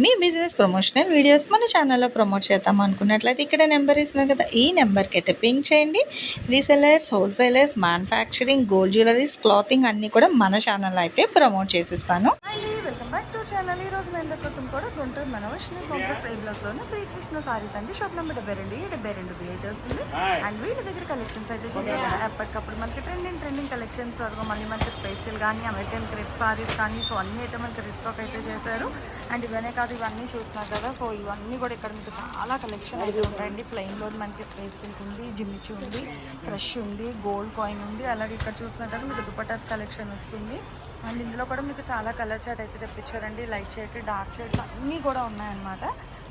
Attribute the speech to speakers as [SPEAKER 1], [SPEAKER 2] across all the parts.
[SPEAKER 1] మీ business promotional videos మన ఛానల్లో promote చేద్దాం అనుకున్నట్లయితే ఇక్కడ నెంబర్ ఇస్తున్నాం కదా. ఈ నెంబర్కి అయితే పింక్ చేయండి. Resellers wholesalers manufacturing gold jewelleries clothing అన్నీ కూడా మన ఛానల్లో అయితే ప్రమోట్ చేసిస్తాను.
[SPEAKER 2] వెల్కమ్ బ్యాక్ టు ఛానల్ ఈ రోజు మీ అందరి కోసం కూడా గుంటూరు మనోష్ని కాంప్లెక్స్ ఏ బ్లాక్లోనే శ్రీకృష్ణ సారీస్ అండి. షాప్ నెంబర్ డెబ్బై రెండు డెబ్బై రెండు బిఐటీ వస్తుంది అండ్ వీళ్ళ దగ్గర కలెక్షన్స్ అయితే చూసారు? ఎప్పటికప్పుడు మనకి ట్రెండింగ్ ట్రెండింగ్ కలెక్షన్స్ అదిగో మళ్ళీ మనకి స్పెషల్ కానీ అమెరికన్ క్రిప్ సారీస్ కానీ సో అన్నీ అయితే మనకి రిస్టాక్ అయితే చేశారు. అండ్ ఇవన్నీ కాదు ఇవన్నీ చూస్తున్నారు కదా. సో ఇవన్నీ కూడా ఇక్కడ మీకు చాలా కలెక్షన్ అయితే ఉంటాయండి. ప్లెయిన్లో మనకి స్పేస్ సిల్క్ ఉంది జిమ్మిచి ఉంది క్రష్ ఉంది గోల్డ్ కాయిన్ ఉంది. అలాగే ఇక్కడ చూస్తున్నారు కదా మీకు దుపటాస్ కలెక్షన్ వస్తుంది. అండ్ ఇందులో కూడా మీకు చాలా కలర్ చార్ట్ అయితే తెప్పించారండి. లైట్ షర్ట్ డార్క్ షర్ట్స్ అన్నీ కూడా ఉన్నాయన్నమాట.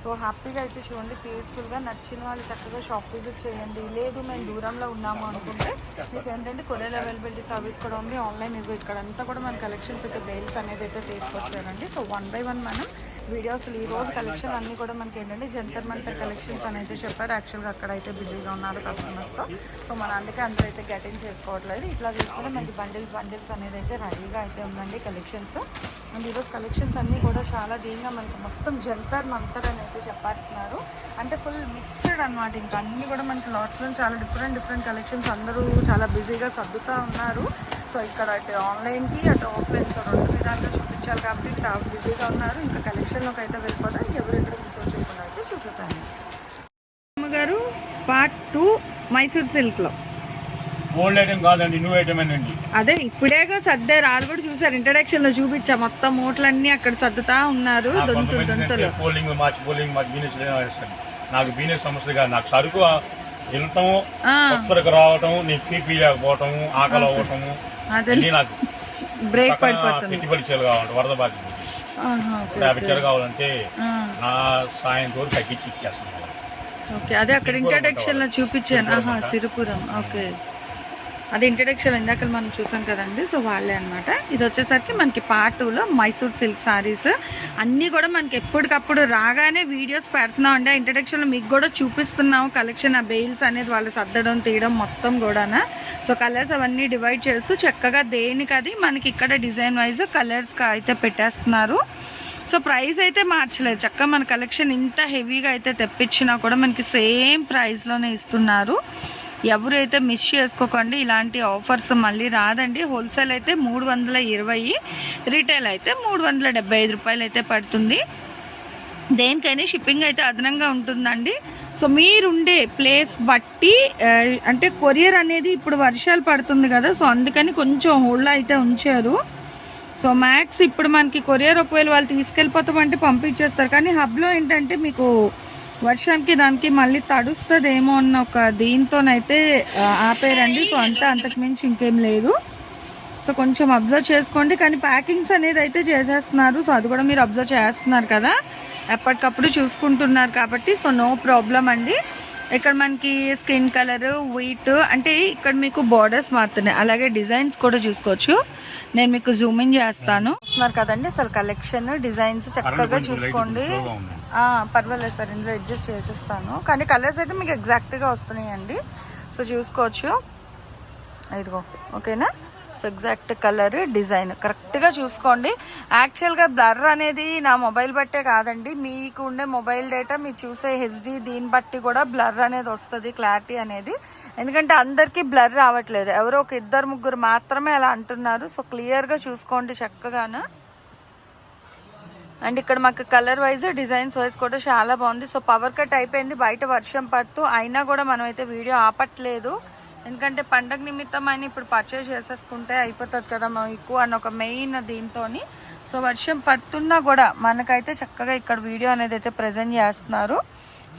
[SPEAKER 2] సో హ్యాపీగా అయితే చూడండి. పీస్ఫుల్గా నచ్చిన వాళ్ళు చక్కగా షాప్ విజిట్ చేయండి. లేదు మేము దూరంలో ఉన్నాము అనుకుంటే మీకు ఏంటంటే కొరియర్ అవైలబిలిటీ సర్వీస్ కూడా ఉంది. ఆన్లైన్ ఇదిగో ఇక్కడంతా కూడా మన కలెక్షన్స్ అయితే బెయిల్స్ అనేది అయితే తీసుకొచ్చారండి. సో వన్ బై వన్ మనం వీడియోస్ ఈ రోజు కలెక్షన్ అన్నీ కూడా మనకి ఏంటంటే జంతర్ మంతర్ కలెక్షన్స్ అని అయితే చెప్పారు. యాక్చువల్గా అక్కడ అయితే బిజీగా ఉన్నారు కస్టమర్స్తో సో మన అందుకే అందరూ అయితే గెటింగ్ చేసుకోవట్లేదు. ఇట్లా చూసుకుంటే మనకి బండిల్స్ బండిల్స్ అనేది అయితే రెడీగా అయితే ఉందండి కలెక్షన్స్ అండ్ ఈరోజు కలెక్షన్స్ అన్నీ కూడా చాలా దీనిగా మనకి మొత్తం జంతర్ మంతర్ అని అయితే చెప్పేస్తున్నారు. అంటే ఫుల్ మిక్స్డ్ అనమాట ఇంకా అన్నీ కూడా మనకి లాట్స్లో చాలా డిఫరెంట్ డిఫరెంట్ కలెక్షన్స్ అందరూ చాలా బిజీగా సర్దుతూ ఉన్నారు. సో ఇక్కడ అటు ఆన్లైన్కి అటు ఆఫ్లైన్ సో రెండు విధాలుగా చూపించాలి కాబట్టి స్టాఫ్ బిజీగా ఉన్నారు. ఇంకా కలెక్షన్లోకి అయితే వెళ్ళిపోతాం ఎవరు ఎక్కడ మిస్ చేయకుండా అయితే చూసేసాను అమ్మగారు పార్ట్ టూ మైసూర్ సిల్క్లో
[SPEAKER 3] ఓల్డ్ ఐటమ్ కాదండి న్యూ ఐటమ్ అండి.
[SPEAKER 2] అదే ఇప్పుడేగా సర్దారు వాళ్ళు కూడా చూసారు. ఇంట్రడక్షన్లో చూపించా. మొత్తం మూటలన్నీ అక్కడ సర్దుతా ఉన్నారు. దొంతులు దొంతులు
[SPEAKER 3] పోలింగ్ మార్చి పోలింగ్ మార్చి వేస్తాను నాకు బిజినెస్ సమస్య కాదు. నాకు సరుకు వెళ్ళటం రావటం నేను పీపీ లేకపోవటం ఆకలి అవ్వటము నాకు
[SPEAKER 2] బ్రేక్ పడిపోతుంది.
[SPEAKER 3] పెట్టుబడి చీరలు కావాలంటే వరద బాధ్యత యాభై కావాలంటే
[SPEAKER 2] ఆ,
[SPEAKER 3] నా సాయం తోడు తగ్గించి ఇచ్చేస్తాను.
[SPEAKER 2] ఓకే అదే అక్కడ ఇంట్రడక్షన్లో చూపించాను. ఆహా సిరిపురం. ఓకే. అది ఇంట్రడక్షన్ ఇందాక మనం చూసాం కదండి. సో వాళ్ళే అనమాట ఇది వచ్చేసరికి మనకి పార్ట్ టూలో మైసూర్ సిల్క్ శారీస్ అన్నీ కూడా మనకి ఎప్పటికప్పుడు రాగానే వీడియోస్ పెడుతున్నాం అండి ఇంట్రడక్షన్లో మీకు కూడా చూపిస్తున్నాము కలెక్షన్ ఆ బెయిల్స్ అనేది వాళ్ళు సర్దడం తీయడం మొత్తం కూడానా. సో కలర్స్ అవన్నీ డివైడ్ చేస్తూ చక్కగా దేనికది మనకి ఇక్కడ డిజైన్ వైజ్ కలర్స్ అయితే పెట్టేస్తున్నారు. సో ప్రైస్ అయితే మార్చలేదు. చక్కగా మన కలెక్షన్ ఇంత హెవీగా అయితే తెప్పించినా కూడా మనకి సేమ్ ప్రైస్లోనే ఇస్తున్నారు. ఎవరు అయితే మిస్ చేసుకోకండి ఇలాంటి ఆఫర్స్ మళ్ళీ రాదండి. హోల్సేల్ అయితే మూడు వందల ఇరవై రీటైల్ అయితే మూడు వందల డెబ్బై ఐదు రూపాయలు అయితే పడుతుంది. దేనికైనా షిప్పింగ్ అయితే అదనంగా ఉంటుందండి. సో మీరుండే ప్లేస్ బట్టి అంటే కొరియర్ అనేది ఇప్పుడు వర్షాలు పడుతుంది కదా సో అందుకని కొంచెం హోల్డ్ అయితే ఉంచారు. సో మ్యాక్స్ ఇప్పుడు మనకి కొరియర్ ఒకవేళ వాళ్ళు తీసుకెళ్ళిపోతామంటే పంపించేస్తారు. కానీ హబ్లో ఏంటంటే మీకు వర్షానికి దానికి మళ్ళీ తడుస్తుందేమో అన్న ఒక దీంతోనైతే ఆపేరండి. సో అంతా అంతకుమించి ఇంకేం లేదు. సో కొంచెం అబ్జర్వ్ చేసుకోండి. కానీ ప్యాకింగ్స్ అనేది అయితే చేసేస్తున్నారు. సో అది కూడా మీరు అబ్జర్వ్ చేస్తున్నారు కదా. ఎప్పటికప్పుడు చూసుకుంటున్నారు కాబట్టి సో నో ప్రాబ్లం అండి. ఇక్కడ మనకి స్కిన్ కలర్ వీట్ అంటే ఇక్కడ మీకు బార్డర్స్ మారుతున్నాయి. అలాగే డిజైన్స్ కూడా చూసుకోవచ్చు. నేను మీకు జూమ్ ఇన్ చేస్తాను. చూస్తున్నారు కదండి అసలు కలెక్షన్ డిజైన్స్ చక్కగా చూసుకోండి. ఆ, పర్వాలేదు సార్ ఇందులో అడ్జస్ట్ చేసేస్తాను. కానీ కలర్స్ అయితే మీకు ఎగ్జాక్ట్గా వస్తున్నాయండి. సో చూసుకోవచ్చు. ఇదిగో ఓకేనా? So exact colour design. కరెక్ట్గా చూసుకోండి. యాక్చువల్గా బ్లర్ అనేది నా మొబైల్ బట్టే కాదండి. మీకు ఉండే మొబైల్ డేటా మీరు చూసే హెచ్డి దీన్ని బట్టి కూడా బ్లర్ అనేది వస్తుంది క్లారిటీ అనేది. ఎందుకంటే అందరికీ బ్లర్ రావట్లేదు. ఎవరో ఒక ఇద్దరు ముగ్గురు మాత్రమే అలా అంటున్నారు. సో క్లియర్గా చూసుకోండి చక్కగాను. అండ్ ఇక్కడ మాకు కలర్ వైజ్ డిజైన్స్ వైజ్ కూడా చాలా బాగుంది. సో పవర్ కట్ అయిపోయింది. బయట వర్షం పడుతూ అయినా కూడా మనమైతే వీడియో ఆపట్లేదు. ఎందుకంటే పండగ నిమిత్తం అయినా ఇప్పుడు పర్చేస్ చేసేసుకుంటే అయిపోతుంది కదా ఎక్కువ అని ఒక మెయిన్ దీంతోని. సో వర్షం పడుతున్నా కూడా మనకైతే చక్కగా ఇక్కడ వీడియో అనేది అయితే ప్రజెంట్ చేస్తున్నారు.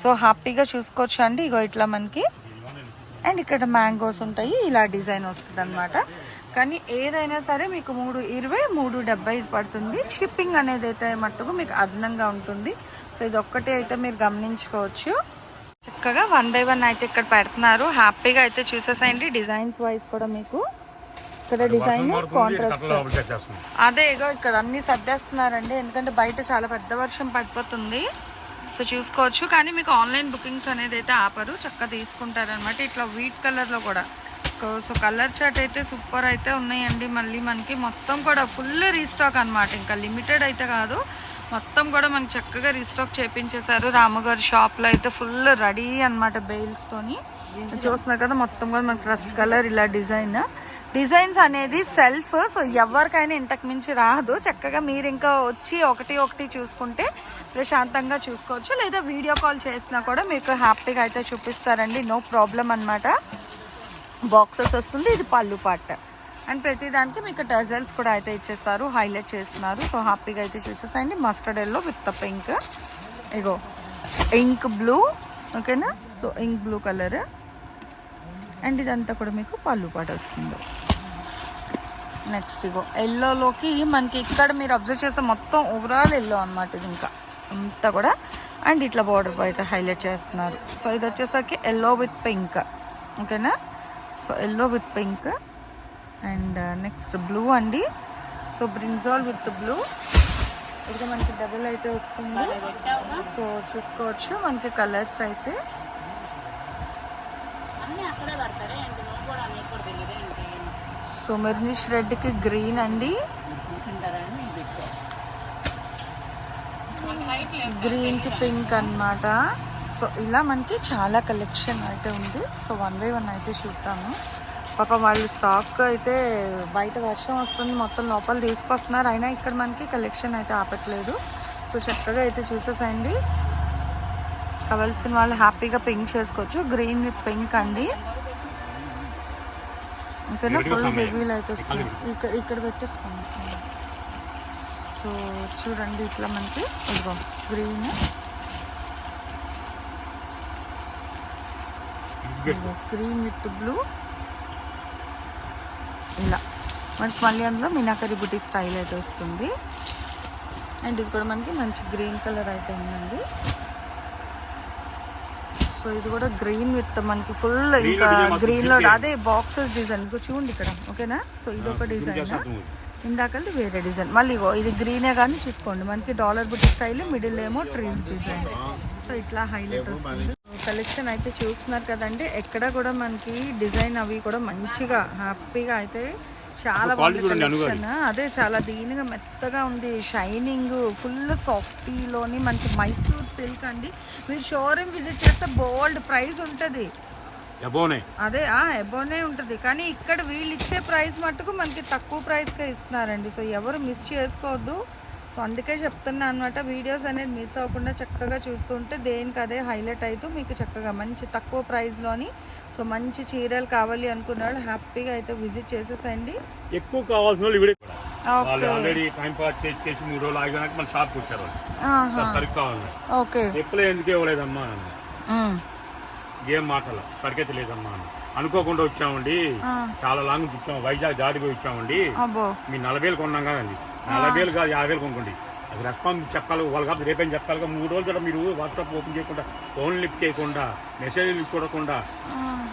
[SPEAKER 2] సో హ్యాపీగా చూసుకోవచ్చు అండి. ఇగో ఇట్లా మనకి. అండ్ ఇక్కడ మ్యాంగోస్ ఉంటాయి. ఇలా డిజైన్ వస్తుంది కానీ ఏదైనా సరే మీకు మూడు ఇరవై మూడు డెబ్బై పడుతుంది. షిప్పింగ్ అనేది అయితే మట్టుకు మీకు అదనంగా ఉంటుంది. సో ఇది ఒక్కటే అయితే మీరు గమనించుకోవచ్చు. చక్కగా వన్ బై వన్ అయితే ఇక్కడ పెడుతున్నారు. హ్యాపీగా అయితే చూసేసేయండి డిజైన్స్ వైజ్ కూడా మీకు. ఇక్కడ డిజైన్ కాంట్రాస్ట్ అదే ఇగో ఇక్కడ అన్ని సర్దేస్తున్నారండి. ఎందుకంటే బయట చాలా పెద్ద వర్షం పడిపోతుంది. సో చూసుకోవచ్చు. కానీ మీకు ఆన్లైన్ బుకింగ్స్ అనేది అయితే ఆపరు. చక్కగా తీసుకుంటారనమాట ఇట్లా వీట్ కలర్లో కూడా. సో కలర్ చార్ట్ అయితే సూపర్ అయితే ఉన్నాయండి. మళ్ళీ మనకి మొత్తం కూడా ఫుల్ రీస్టాక్ అనమాట ఇంకా లిమిటెడ్ అయితే కాదు. మొత్తం కూడా మనకి చక్కగా రీస్టాక్ చేపించేశారు. రామగారి షాప్లో అయితే ఫుల్ రెడీ అనమాట బెయిల్స్తోని చూస్తున్నారు కదా మొత్తం కూడా మనకి ట్రస్ట్ కలర్ ఇలా డిజైన్ డిజైన్స్ అనేది సెల్ఫ్ సో ఎవరికైనా ఇంతకు మించి రాదు. చక్కగా మీరు ఇంకా వచ్చి ఒకటి ఒకటి చూసుకుంటే ప్రశాంతంగా చూసుకోవచ్చు. లేదా వీడియో కాల్ చేసినా కూడా మీకు హ్యాపీగా అయితే చూపిస్తారండి. నో ప్రాబ్లం అన్నమాట. బాక్సెస్ వస్తుంది ఇది పళ్ళు పాట. అండ్ ప్రతి దానికి మీకు టజల్స్ కూడా అయితే ఇచ్చేస్తారు హైలైట్ చేస్తున్నారు. సో హ్యాపీగా అయితే చూసేసాయండి. మస్టర్డ్ ఎల్లో విత్ పింక్ ఇగో ఇంక్ బ్లూ ఓకేనా so ink blue colour and ఇదంతా కూడా మీకు పళ్ళు పాట వస్తుంది నెక్స్ట్ ఇగో ఎల్లోలోకి మనకి ఇక్కడ మీరు అబ్జర్వ్ చేస్తే మొత్తం ఓవరాల్ ఎల్లో అనమాట ఇది ఇంకా. అంతా కూడా. అండ్ ఇట్లా బార్డర్ బయట హైలైట్ చేస్తున్నారు. సో ఇది వచ్చేసరికి ఎల్లో విత్ పింక్ ఓకేనా so yellow with pink and next blue అండి. సో బ్రింజాల్ విత్ బ్లూ ఇది మనకి డబుల్ అయితే వస్తుంది. సో చూసుకోవచ్చు. మనకి కలర్స్ అయితే. సో మెర్నిష్ రెడ్కి గ్రీన్ అండి. గ్రీన్కి పింక్ అన్నమాట. సో ఇలా మనకి చాలా కలెక్షన్ అయితే ఉంది. సో వన్ బై వన్ అయితే చూద్దాము. పాప వాళ్ళు స్టాక్ అయితే బయట వర్షం వస్తుంది మొత్తం లోపల తీసుకొస్తున్నారు. అయినా ఇక్కడ మనకి కలెక్షన్ అయితే ఆపట్లేదు. సో చక్కగా అయితే చూసేసండి కావాల్సిన వాళ్ళు హ్యాపీగా పింక్ చేసుకోవచ్చు. గ్రీన్ విత్ పింక్ అండి. ఓకేనా? ఫుల్ హెవీలు అయితే వస్తుంది. ఇక్కడ ఇక్కడ పెట్టేసుకోండి. సో చూడండి ఇట్లా మనకి. ఇదిగో గ్రీన్ గ్రీన్ విత్ బ్లూ ఇలా. మనకి మళ్ళీ అందులో మీనాకరి బుటీ స్టైల్ అయితే వస్తుంది. అండ్ ఇది కూడా మనకి మంచి గ్రీన్ కలర్ అయితే ఉందండి సో ఇది కూడా గ్రీన్ విత్ మనకి ఫుల్ ఇంకా గ్రీన్లో అదే బాక్సెస్ డిజైన్. చూడండి ఇక్కడ. ఓకేనా? సో ఇది ఒక డిజైన్? ఇందాకది వేరే డిజైన్. మళ్ళీ ఇగో ఇది గ్రీనే కానీ చూసుకోండి. మనకి డాలర్ బుట్టి స్టైల్ మిడిల్ ఏమో ట్రీస్ డిజైన్. సో ఇట్లా హైలైట్ వస్తుంది. కలెక్షన్ అయితే చూస్తున్నారు కదండి. ఎక్కడ కూడా మనకి డిజైన్ అవి కూడా మంచిగా హ్యాపీగా అయితే చాలా బాగుంది కలెక్షన్. అదే చాలా దీనిగా మెత్తగా ఉంది. షైనింగ్ ఫుల్ సాఫ్టీలోని మనకి మైసూర్ సిల్క్ అండి. మీరు షోరూమ్ విజిట్ చేస్తే బోల్డ్ ప్రైస్ ఉంటుంది. అదే ఆ ఎబోనే ఉంటుంది. కానీ ఇక్కడ వీళ్ళు ఇచ్చే ప్రైస్ మట్టుకు మనకి తక్కువ ప్రైస్కే ఇస్తున్నారండి. సో ఎవరు మిస్ చేసుకోవద్దు. సో అందుకే చెప్తున్నా అనమాట వీడియోస్ అనేది మిస్ అవ్వకుండా చక్కగా చూస్తుంటే దేనికి అదే హైలైట్ అవుతూ మీకు చక్కగా మంచి తక్కువ ప్రైస్లోని సో మంచి చీరలు కావాలి అనుకున్నాడు హ్యాపీగా అయితే విజిట్ చేసేసండి.
[SPEAKER 3] ఎక్కువ కావాల్సిన వాళ్ళు వాళ్ళు ఆల్రెడీ టైం పాస్ చేసి మూడు రోజులు ఆగినాక మన షాప్కి వచ్చారు వాళ్ళు.
[SPEAKER 2] ఆహా.
[SPEAKER 3] సరుకు కావాలి
[SPEAKER 2] ఓకే.
[SPEAKER 3] ఎప్పుడే ఎందుకు ఇవ్వలేదమ్మా. ఏం మాటలు? సరికైతే లేదమ్మా అని. అనుకోకుండా వచ్చామండి. చాలా లాంగ్ నుంచి వచ్చాము వైజాగ్ దాటిపోయి వచ్చామండి. మీ నలభై వేలు కొన్నాం కదండి. నలభై వేలు కాదు యాభై వేలు కొనుక్కోండి. అది రెస్పాన్స్ చెప్పాలి వాళ్ళు కాదు రేపేం చెప్పాలి మూడు రోజులు మీరు వాట్సాప్ ఓపెన్ చేయకుండా ఫోన్ లిఫ్ట్ చేయకుండా మెసేజ్లు చూడకుండా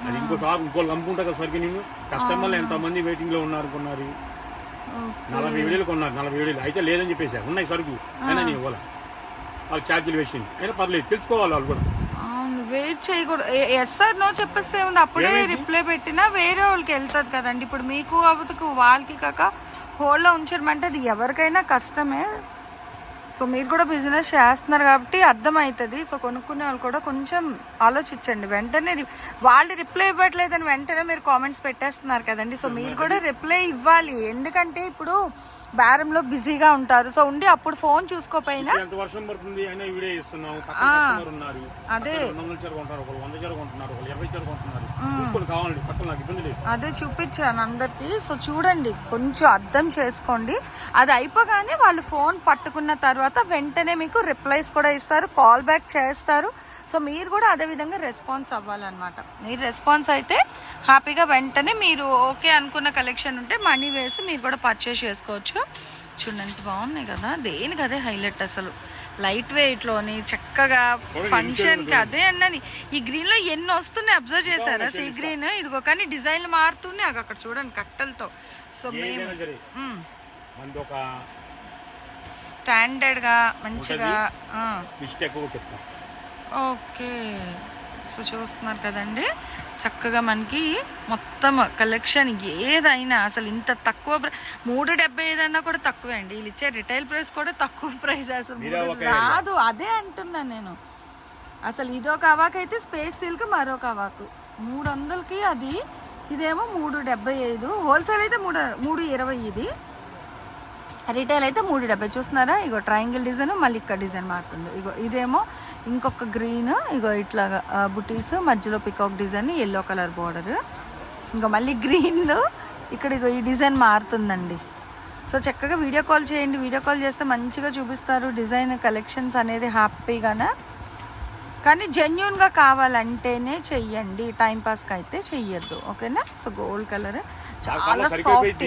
[SPEAKER 3] అది ఇంకో షాప్ ఇంకోళ్ళు అమ్ముకుంటా కదా సరికి నేను కస్టమర్లు ఎంతమంది వెయిటింగ్లో ఉన్నారు కొన్నారు? నలభై వేలు కొన్నారు నలభై వేలు. అయితే లేదని చెప్పేసారు ఉన్నాయి సరుకు. అయినా నేను ఇవ్వాలి? వాళ్ళు ఛార్జీలు వేసింది. అయినా పర్లేదు తెలుసుకోవాలి వాళ్ళు కూడా.
[SPEAKER 2] వెయిట్ చేయకూడదు. ఎస్ఆర్ నో చెప్పేస్తే ఉంది అప్పుడే రిప్లై పెట్టినా వేరే వాళ్ళకి వెళ్తుంది కదండి. ఇప్పుడు మీకు అవతకు వాళ్ళకి కాక హోల్డ్లో ఉంచడమంటే అది ఎవరికైనా కష్టమే. సో మీరు కూడా బిజినెస్ చేస్తున్నారు కాబట్టి అర్థమవుతుంది. సో కొనుక్కునే వాళ్ళు కూడా కొంచెం ఆలోచించండి. వెంటనే వాళ్ళు రిప్లై ఇవ్వట్లేదని వెంటనే మీరు కామెంట్స్ పెట్టేస్తున్నారు కదండి. సో మీరు కూడా రిప్లై ఇవ్వాలి. ఎందుకంటే ఇప్పుడు బేరంలో బిజీగా ఉంటారు. సో ఉండి అప్పుడు ఫోన్ చూసుకోపోయినా
[SPEAKER 3] వర్షం పడుతుంది అయినా వీడియో ఇస్తున్నాం.
[SPEAKER 2] అదే. అదే చూపించాను అందరికి. సో చూడండి కొంచెం అర్థం చేసుకోండి. అది అయిపోగానే వాళ్ళు ఫోన్ పట్టుకున్న తర్వాత వెంటనే మీకు రిప్లైస్ కూడా ఇస్తారు కాల్ బ్యాక్ చేస్తారు. సో మీరు కూడా అదే విధంగా రెస్పాన్స్ అవ్వాలన్నమాట. మీరు రెస్పాన్స్ అయితే హ్యాపీగా వెంటనే మీరు ఓకే అనుకున్న కలెక్షన్ ఉంటే మనీ వేసి మీరు కూడా పర్చేస్ చేసుకోవచ్చు. చూడండి బాగున్నాయి కదా. దేనికి అదే హైలైట్ అసలు. లైట్ వెయిట్లోని చక్కగా ఫంక్షన్కి అదే అన్నది ఈ గ్రీన్లో ఎన్ని వస్తున్నాయి అబ్జర్వ్ చేశారా? సీ గ్రీన్ ఇదిగో కానీ డిజైన్లు మారుతున్నాయి. అక్కడ చూడండి కట్టలతో. సో మేము స్టాండర్డ్గా మంచిగా ఓకే. సో చూస్తున్నారు కదండి. చక్కగా మనకి మొత్తం కలెక్షన్ ఏదైనా అసలు ఇంత తక్కువ మూడు డెబ్బై ఏదైనా కూడా తక్కువే అండి. వీళ్ళు ఇచ్చే రిటైల్ ప్రైస్ కూడా తక్కువ ప్రైస్ అసలు రాదు. అదే అంటున్నాను నేను. అసలు ఇదొక అవాకు అయితే స్పేస్ సిల్క్ మరొక అవాకు. మూడు వందలకి అది ఇదేమో మూడు డెబ్బై ఐదు. హోల్సేల్ అయితే మూడు మూడు ఇరవై ఇది. రిటైల్ అయితే మూడు డెబ్బై. చూస్తున్నారా? ఇగో ట్రయాంగిల్ డిజైన్ మళ్ళీ ఇక్కడ డిజైన్ మారుతుంది. ఇగో ఇదేమో ఇంకొక గ్రీన్ ఇగో ఇట్లాగా బుటీస్ మధ్యలో peacock design yellow colour border ఇంకా మళ్ళీ గ్రీన్లో ఇక్కడ ఇగో ఈ డిజైన్ మారుతుందండి. సో చక్కగా వీడియో కాల్ చేయండి. వీడియో కాల్ చేస్తే మంచిగా చూపిస్తారు. డిజైన్ కలెక్షన్స్ అనేది హ్యాపీగానే కానీ జెన్యున్గా కావాలంటేనే చెయ్యండి. టైం పాస్కి అయితే చెయ్యొద్దు. ఓకేనా? సో గోల్డ్ కలర్ చాలా సాఫ్ట్.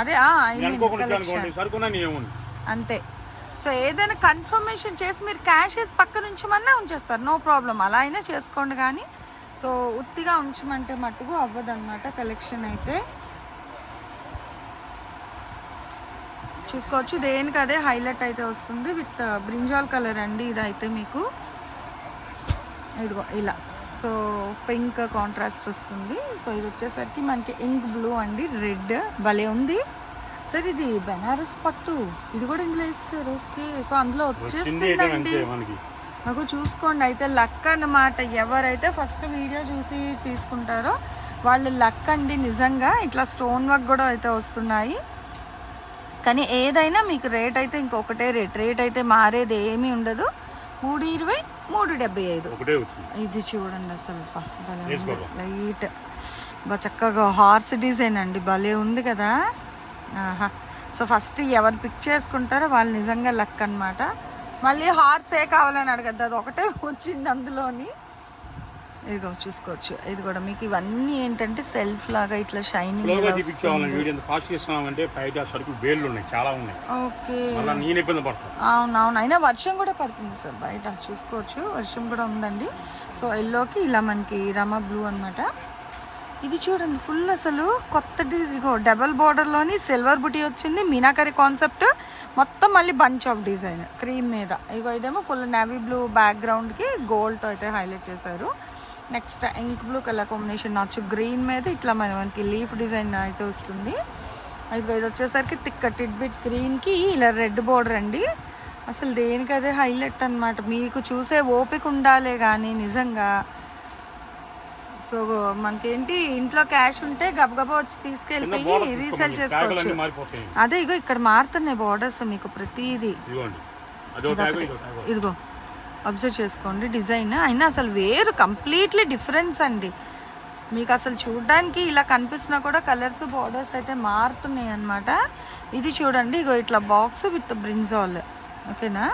[SPEAKER 2] అదే ఐ మీన్ కలెక్షన్ అంతే. సో ఏదైనా కన్ఫర్మేషన్ చేసి మీరు క్యాష్ వేసి పక్కన ఉంచమన్నా ఉంచేస్తారు. నో ప్రాబ్లం అలా అయినా చేసుకోండి కానీ. సో ఉత్తిగా ఉంచమంటే మట్టుకు అవ్వదన్నమాట కలెక్షన్ అయితే. చూసుకోవచ్చు. దేనికి అదే హైలైట్ అయితే వస్తుంది. విత్ uh, బ్రింజాల్ కలర్ అండి ఇదైతే మీకు. ఇదిగో ఇలా. సో పింక్ కాంట్రాస్ట్ వస్తుంది. సో ఇది వచ్చేసరికి మనకి ఇంక్ బ్లూ అండి. రెడ్ భలే ఉంది. సార్ ఇది బెనారస్ పట్టు. ఇది కూడా ఇందులో ఇస్తారు ఓకే. సో అందులో వచ్చేస్తుందండి నాకు చూసుకోండి. అయితే లక్ అన్నమాట ఎవరైతే ఫస్ట్ వీడియో చూసి తీసుకుంటారో వాళ్ళు లక్ అండి నిజంగా. ఇట్లా స్టోన్ వర్క్ కూడా అయితే వస్తున్నాయి. కానీ ఏదైనా మీకు రేట్ అయితే ఇంకొకటే రేట్. రేట్ అయితే మారేది ఏమీ ఉండదు. మూడు ఇరవై మూడు డెబ్బై ఐదు. ఇది చూడండి అసలు. లైట్. బా చక్కగా హార్స్ డిజైన్ అండి. భలే ఉంది కదా. ఆహా. సో ఫస్ట్ ఎవరు పిక్ చేసుకుంటారో వాళ్ళు నిజంగా లక్ అన్నమాట. మళ్ళీ హార్స్ ఏ కావాలని అడగద్దు అది ఒకటే వచ్చింది అందులోని. ఇదిగో చూసుకోవచ్చు ఇది కూడా మీకు ఇవన్నీ ఏంటంటే సెల్ఫ్ లాగా ఇట్లా షైనింగ్ ఓకే. అవునవును అయినా వర్షం కూడా పడుతుంది సార్ బయట చూసుకోవచ్చు వర్షం కూడా ఉందండి. సో ఎల్లోకి ఇలా మనకి రమ బ్లూ అన్నమాట. ఇది చూడండి ఫుల్ అసలు కొత్త ఇగో డబల్ బార్డర్లోని సిల్వర్ బుటీ వచ్చింది మీనాకరీ కాన్సెప్ట్ మొత్తం మళ్ళీ బంచ్ ఆఫ్ డిజైన్ క్రీమ్ మీద. ఇగో ఇదేమో ఫుల్ నేవీ బ్లూ బ్యాక్గ్రౌండ్కి గోల్డ్తో అయితే హైలైట్ చేశారు. Next ink blue colour combination నచ్చు green మీద ఇట్లా మన మనకి లీఫ్ డిజైన్ అయితే వస్తుంది. ఇదిగో ఇది వచ్చేసరికి తిక్క టిడ్బిట్ గ్రీన్కి ఇలా రెడ్ బార్డర్ అండి. అసలు దేనికదే హైలైట్ అన్నమాట. మీకు చూసే ఓపిక ఉండాలే కానీ నిజంగా సో మనకేంటి ఇంట్లో క్యాష్ ఉంటే గబగబా వచ్చి తీసుకెళ్ళిపోయి రీసేల్ చేసుకోవచ్చు. అదే ఇగో ఇక్కడ మారుతున్నాయి బార్డర్స్ మీకు ప్రతిదీ. ఇదిగో అబ్జర్వ్ చేసుకోండి డిజైన్ అయినా అసలు వేరు కంప్లీట్లీ డిఫరెన్స్ అండి. మీకు అసలు చూడడానికి ఇలా కనిపిస్తున్నా కూడా కలర్స్ బార్డర్స్ అయితే మారుతున్నాయి అన్నమాట. ఇది చూడండి ఇగో ఇట్లా బాక్స్ విత్ బ్రింజాల్ ఓకేనా?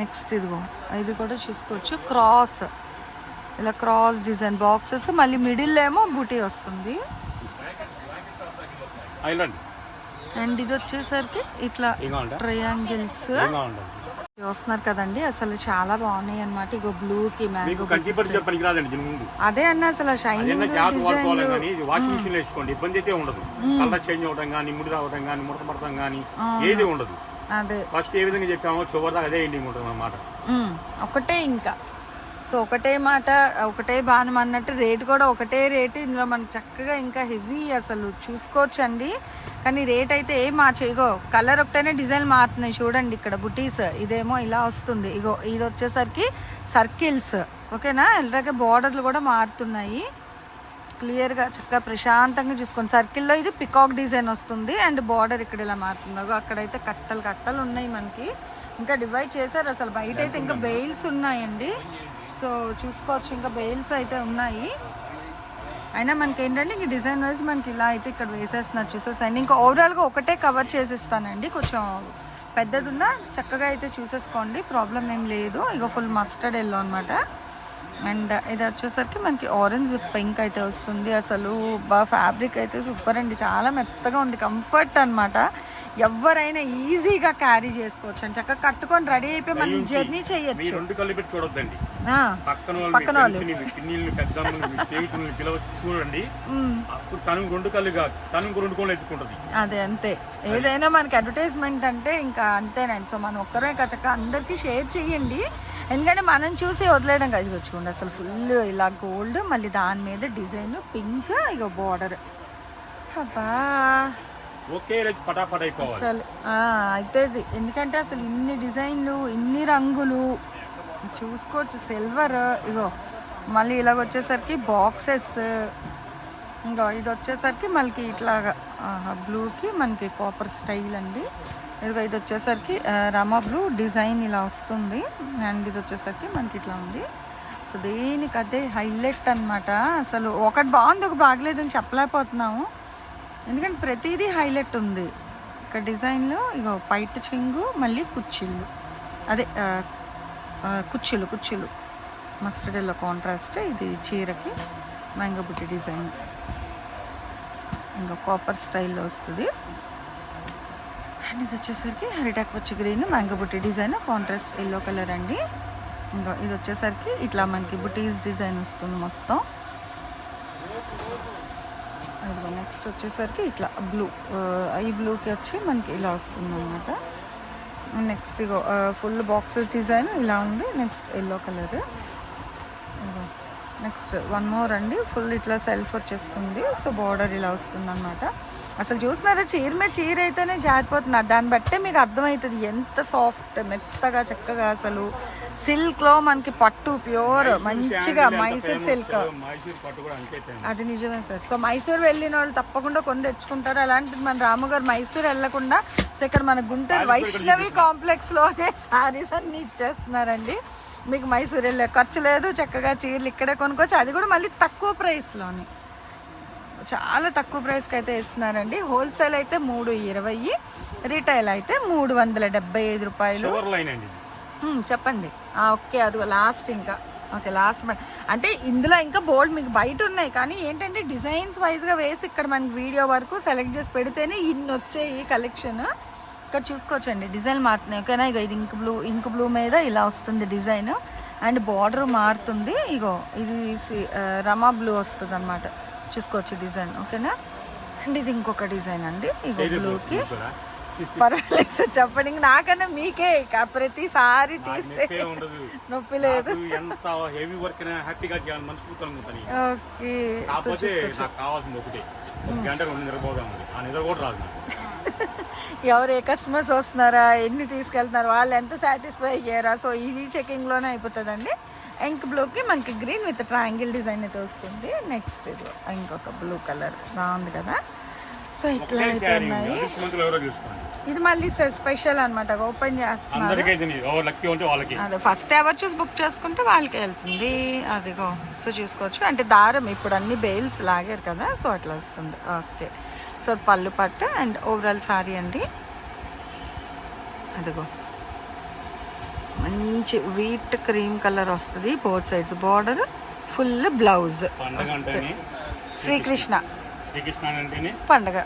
[SPEAKER 2] నెక్స్ట్ ఇదిగో ఇది కూడా చూసుకోవచ్చు. క్రాస్ ఇలా క్రాస్ డిజైన్ బాక్సెస్ మళ్ళీ మిడిల్ ఏమో బూటీ వస్తుంది. అండ్ ఇది వచ్చేసరికి ఇట్లా ట్రయాంగిల్స్. చూస్తున్నారు కదండి అసలు చాలా బాగున్నాయి అన్నమాట. ఇగో బ్లూ కి మ్యాంగో అదే అన్న అసలు షైనింగ్ డిజైన్.
[SPEAKER 3] వేసుకోండి. ఇబ్బంది అయితే ఉండదు. కలర్ చేంజ్ అవ్వడం కానీ ముడి రావడం కానీ ముడత పడటం కానీ ఏది ఉండదు.
[SPEAKER 2] అదే.
[SPEAKER 3] ఫస్ట్ ఏ విధంగా చెప్పామో చివరి అదే ఎండింగ్ ఉంటుంది అన్నమాట.
[SPEAKER 2] ఉమ్, ఒకటే ఇంకా. సో ఒకటే మాట ఒకటే బాణం అన్నట్టు రేట్ కూడా ఒకటే రేటు. ఇందులో మనకు చక్కగా ఇంకా హెవీ అసలు చూసుకోవచ్చండి. కానీ రేట్ అయితే ఏం మా ఇగో కలర్ ఒకటేనే డిజైన్ మారుతున్నాయి చూడండి ఇక్కడ బుటీస్. ఇదేమో ఇలా వస్తుంది. ఇగో ఇది వచ్చేసరికి సర్కిల్స్. ఓకేనా? ఇలాగే బార్డర్లు కూడా మారుతున్నాయి. క్లియర్గా చక్కగా ప్రశాంతంగా చూసుకోండి. సర్కిల్లో ఇది పికాక్ డిజైన్ వస్తుంది అండ్ బార్డర్ ఇక్కడ ఇలా మారుతుంది. అగో అక్కడైతే కట్టలు కట్టలు ఉన్నాయి మనకి. ఇంకా డివైడ్ చేశారు అసలు. బయట అయితే ఇంకా బెయిల్స్ ఉన్నాయండి. సో చూసుకోవచ్చు. ఇంకా బెయిల్స్ అయితే ఉన్నాయి. అయినా మనకి ఏంటంటే ఇంక డిజైన్ వైజ్ మనకి ఇలా అయితే ఇక్కడ వేసేస్తున్నారు చూసేసండి ఇంకా ఓవరాల్గా ఒకటే కవర్ చేసేస్తానండి. కొంచెం పెద్దది ఉన్నా చక్కగా అయితే చూసేసుకోండి. ప్రాబ్లం ఏం లేదు. ఇక ఫుల్ మస్టర్డ్ ఎల్లో అనమాట అండ్ ఇది వచ్చేసరికి మనకి ఆరెంజ్ విత్ పింక్ అయితే వస్తుంది. అసలు బా ఫ్యాబ్రిక్ అయితే సూపర్ అండి. చాలా మెత్తగా ఉంది. కంఫర్ట్ అనమాట ఎవరైనా ఈజీగా క్యారీ చేసుకోవచ్చు అని చక్కగా కట్టుకొని రెడీ అయిపోయి మనం జర్నీ చేయొచ్చు.
[SPEAKER 3] రెండు కళ్ళు పెట్టి చూడొద్దండి. పక్కన వాళ్ళు చూడండి. అప్పుడు తను రెండు కళ్ళు కాదు తను రెండు కళ్ళు ఎత్తుకుంటది.
[SPEAKER 2] అదే అంతే. ఏదైనా మనకి అడ్వర్టైజ్మెంట్ అంటే ఇంకా అంతేనండి. సో మనం ఒక్కరే చక్కగా అందరికీ షేర్ చేయండి. ఎందుకంటే మనం చూసి వదిలేయడం కాదు. చూడండి అసలు ఫుల్ ఇలా గోల్డ్ మళ్ళీ దాని మీద డిజైన్ పింక్ ఇక బార్డర్ అబ్బా!
[SPEAKER 3] ఒకే రోజు పటాపట్ అయిపోవాలి.
[SPEAKER 2] అసలు అవుతుంది అయితే ఇది. ఎందుకంటే అసలు ఇన్ని డిజైన్లు ఇన్ని రంగులు చూసుకోవచ్చు. సిల్వర్ ఇగో మళ్ళీ ఇలాగ వచ్చేసరికి బాక్సెస్ ఇంకా ఇది వచ్చేసరికి మనకి ఇట్లాగా బ్లూకి మనకి కాపర్ స్టైల్ అండి. ఇదిగో ఇది వచ్చేసరికి ఆ, బ్లూ డిజైన్ ఇలా వస్తుంది. అండ్ ఇది వచ్చేసరికి మనకి ఇట్లా ఉంది. సో దేనికి అదే హైలైట్ అన్నమాట. అసలు ఒకటి బాగుంది ఒక బాగలేదని చెప్పలేకపోతున్నాము. ఎందుకంటే ప్రతిదీ హైలైట్ ఉంది. ఇక్కడ డిజైన్లో ఇగో పైట చెంగు మళ్ళీ కుచ్చిళ్ళు. అదే ఆ, ఆ, మస్టర్డ్ ఎల్లో కాంట్రాస్ట్ ఇది చీరకి మ్యాంగో బుట్టి డిజైన్. ఇంకా కాపర్ స్టైల్లో వస్తుంది. అండ్ ఇది వచ్చేసరికి హరిటాక్ వచ్చి గ్రీన్ మ్యాంగో బుట్టి డిజైన్ కాంట్రాస్ట్ ఎల్లో కలర్ అండి. ఇంకా ఇది వచ్చేసరికి ఇట్లా మనకి బుటీస్ డిజైన్ వస్తుంది మొత్తం. అదిగో నెక్స్ట్ వచ్చేసరికి ఇట్లా బ్లూ ఈ బ్లూకి వచ్చి మనకి ఇలా వస్తుంది అనమాట నెక్స్ట్ ఇగో ఫుల్ బాక్సెస్ డిజైన్ ఇలా ఉంది. Next yellow colour next one more అండి. ఫుల్ ఇట్లా సెల్ఫ్ వచ్చేస్తుంది. సో బార్డర్ ఇలా వస్తుంది అనమాట అసలు చూస్తున్నారా? చీర మీద చీర అయితేనే జారిపోతున్నారు. దాన్ని బట్టే మీకు అర్థమవుతుంది. ఎంత సాఫ్ట్ మెత్తగా చక్కగా అసలు. సిల్క్లో మనకి పట్టు ప్యూర్ మంచిగా మైసూర్ సిల్క్. అది నిజమే సార్. సో మైసూర్ వెళ్ళిన వాళ్ళు తప్పకుండా కొని తెచ్చుకుంటారు. అలాంటిది మన రాముగారు మైసూర్ వెళ్ళకుండా సో ఇక్కడ మన గుంటూరు వైష్ణవి కాంప్లెక్స్లోనే సారీస్ అన్ని ఇచ్చేస్తున్నారండి. మీకు మైసూర్ వెళ్ళే ఖర్చు లేదు చక్కగా చీరలు ఇక్కడే కొనుక్కోవచ్చు. అది కూడా మళ్ళీ తక్కువ ప్రైస్లోని చాలా తక్కువ ప్రైస్కి అయితే ఇస్తున్నారండి హోల్సేల్ అయితే మూడు ఇరవై రీటైల్ అయితే మూడు వందల డెబ్బై ఐదు రూపాయలు. చెప్పండి. ఓకే అది లాస్ట్ ఇంకా. ఓకే లాస్ట్ మన అంటే ఇందులో ఇంకా బోల్డ్ మీకు బయట ఉన్నాయి కానీ ఏంటంటే డిజైన్స్ వైజ్గా వేసి ఇక్కడ మనకి వీడియో వరకు సెలెక్ట్ చేసి పెడితేనే ఇన్ని వచ్చాయి కలెక్షన్ ఇక్కడ చూసుకోవచ్చండి డిజైన్ మారుతున్నాయి. ఓకేనా? ఇక ఇది ఇంక్ బ్లూ ఇంక్ బ్లూ మీద ఇలా వస్తుంది డిజైన్ అండ్ బార్డర్ మారుతుంది. ఇగో ఇది రమా బ్లూ వస్తుంది అనమాట చూసుకోవచ్చు డిజైన్ ఓకేనా? అండ్ ఇది ఇంకొక డిజైన్ అండి. ఇగో బ్లూకి. పర్వాలేదు సార్ చెప్పండి. ఇంక నాకన్నా మీకే ఇక ప్రతిసారి తీస్తే
[SPEAKER 3] నొప్పే
[SPEAKER 2] లేదు.
[SPEAKER 3] నాకు ఎంత హెవీ వర్క్ అయినా హ్యాపీగా చేయాలి మనస్ఫూర్తి అనుకుంటాను
[SPEAKER 2] ఓకే సో
[SPEAKER 3] కాకపోతే
[SPEAKER 2] చూసుకోవచ్చు.
[SPEAKER 3] నాకు కావాల్సింది ఒకటే. ఒక గంట రెండు నిద్రపోదాం ఉంది ఆ నిద్ర కూడా రాదు నాకు.
[SPEAKER 2] ఎవరు ఏ కస్టమర్స్ వస్తున్నారా? ఎన్ని తీసుకెళ్తున్నారు? వాళ్ళు ఎంత సాటిస్ఫై అయ్యారా? సో ఇది చెకింగ్లోనే అయిపోతుందండి. ఇంక్ బ్లూకి మనకి గ్రీన్ విత్ ట్రయాంగిల్ డిజైన్ అయితే వస్తుంది. నెక్స్ట్ ఇది ఇంకొక బ్లూ కలర్ బాగుంది కదా? సో ఇట్లా అయితే ఉన్నాయి. ఇది మళ్ళీ స్పెషల్ అనమాట ఓపెన్ చేస్తున్నారు. అదే ఫస్ట్ ఎవర్ చూసి బుక్ చేసుకుంటే వాళ్ళకి వెళ్తుంది. అదిగో సో చూసుకోవచ్చు. అంటే దారం ఇప్పుడు అన్ని బెయిల్స్ లాగారు కదా సో అట్లా వస్తుంది. ఓకే సో పళ్ళు పట్టు అండ్ ఓవరాల్ సారీ అండి. అదిగో. మంచి వీట్ క్రీమ్ కలర్ వస్తుంది both sides border full blouse Srikrishna. పండగ.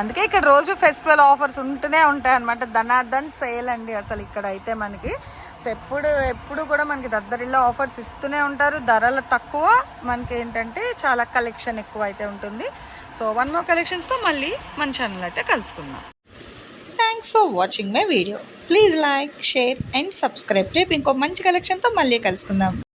[SPEAKER 2] అందుకే ఇక్కడ రోజు ఫెస్టివల్ ఆఫర్స్ ఉంటూనే ఉంటాయి అనమాట ధనార్దన్ సేల్ అండి అసలు ఇక్కడ అయితే మనకి. సో ఎప్పుడు ఎప్పుడు కూడా మనకి దద్దరిలో ఆఫర్స్ ఇస్తూనే ఉంటారు. ధరలు తక్కువ. మనకి ఏంటంటే చాలా కలెక్షన్ ఎక్కువ అయితే ఉంటుంది. సో వన్ మోర్ కలెక్షన్స్తో మళ్ళీ మన ఛానల్ అయితే కలుసుకుందాం.
[SPEAKER 1] Thanks for watching my video please like share and subscribe రేపు ఇంకో మంచి కలెక్షన్తో మళ్ళీ కలుసుకుందాం.